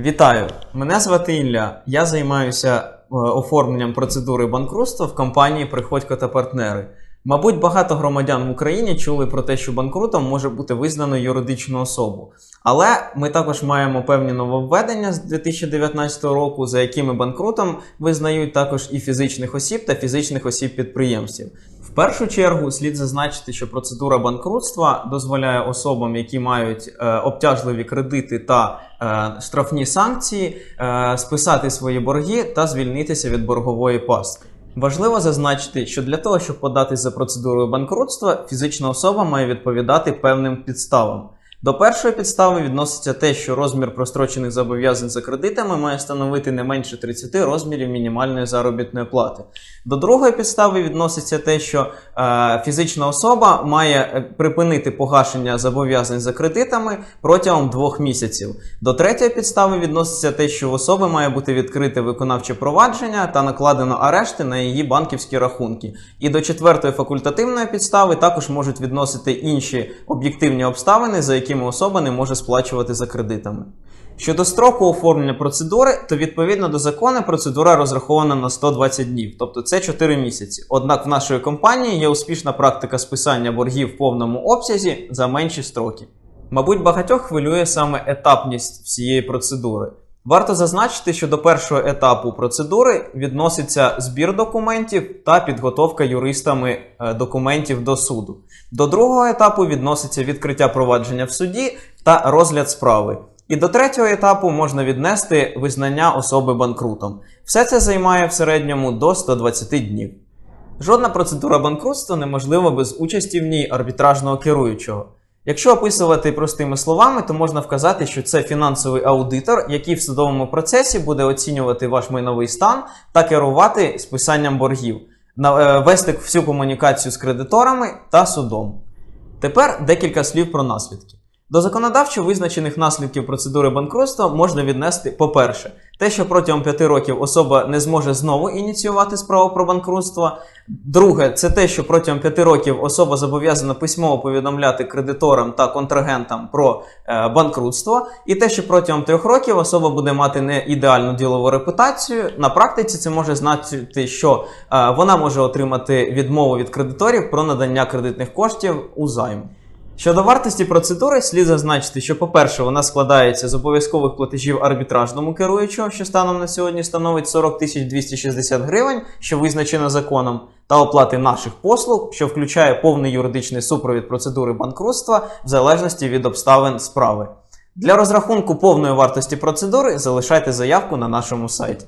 Вітаю! Мене звати Ілля. Я займаюся е, оформленням процедури банкрутства в компанії Приходько та партнери. Мабуть, багато громадян в Україні чули про те, що банкрутом може бути визнано юридичну особу. Але ми також маємо певні нововведення з 2019 року, за якими банкрутом визнають також і фізичних осіб та фізичних осіб підприємців. В першу чергу слід зазначити, що процедура банкрутства дозволяє особам, які мають е, обтяжливі кредити та е, штрафні санкції, е, списати свої борги та звільнитися від боргової пастки. Важливо зазначити, що для того, щоб податись за процедурою банкрутства, фізична особа має відповідати певним підставам. До першої підстави відноситься те, що розмір прострочених зобов'язань за кредитами має становити не менше 30 розмірів мінімальної заробітної плати. До другої підстави відноситься те, що е, фізична особа має е, припинити погашення зобов'язань за кредитами протягом двох місяців. До третьої підстави відноситься те, що в особи має бути відкрите виконавче провадження та накладено арешти на її банківські рахунки. І до четвертої факультативної підстави також можуть відносити інші об'єктивні обставини, за якими особа не може сплачувати за кредитами. Щодо строку оформлення процедури, то відповідно до закону процедура розрахована на 120 днів, тобто це 4 місяці. Однак в нашої компанії є успішна практика списання боргів в повному обсязі за менші строки. Мабуть, багатьох хвилює саме етапність всієї процедури. Варто зазначити, що до першого етапу процедури відноситься збір документів та підготовка юристами е, документів до суду. До другого етапу відноситься відкриття провадження в суді та розгляд справи. І до третього етапу можна віднести визнання особи банкрутом. Все це займає в середньому до 120 днів. Жодна процедура банкрутства неможлива без участі в ній арбітражного керуючого. Якщо описувати простими словами, то можна вказати, що це фінансовий аудитор, який в судовому процесі буде оцінювати ваш майновий стан та керувати списанням боргів, е, вести всю комунікацію з кредиторами та судом. Тепер декілька слів про наслідки. До законодавчо визначених наслідків процедури банкрутства можна віднести, по-перше, те, що протягом 5 років особа не зможе знову ініціювати справу про банкрутство. Друге, це те, що протягом 5 років особа зобов'язана письмово повідомляти кредиторам та контрагентам про е, банкрутство. І те, що протягом 3 років особа буде мати не ідеальну ділову репутацію. На практиці це може значити, що е, вона може отримати відмову від кредиторів про надання кредитних коштів у займ. Щодо вартості процедури, слід зазначити, що, по-перше, вона складається з обов'язкових платежів арбітражному керуючого, що станом на сьогодні становить 40 260 гривень, що визначено законом, та оплати наших послуг, що включає повний юридичний супровід процедури банкрутства в залежності від обставин справи. Для розрахунку повної вартості процедури залишайте заявку на нашому сайті.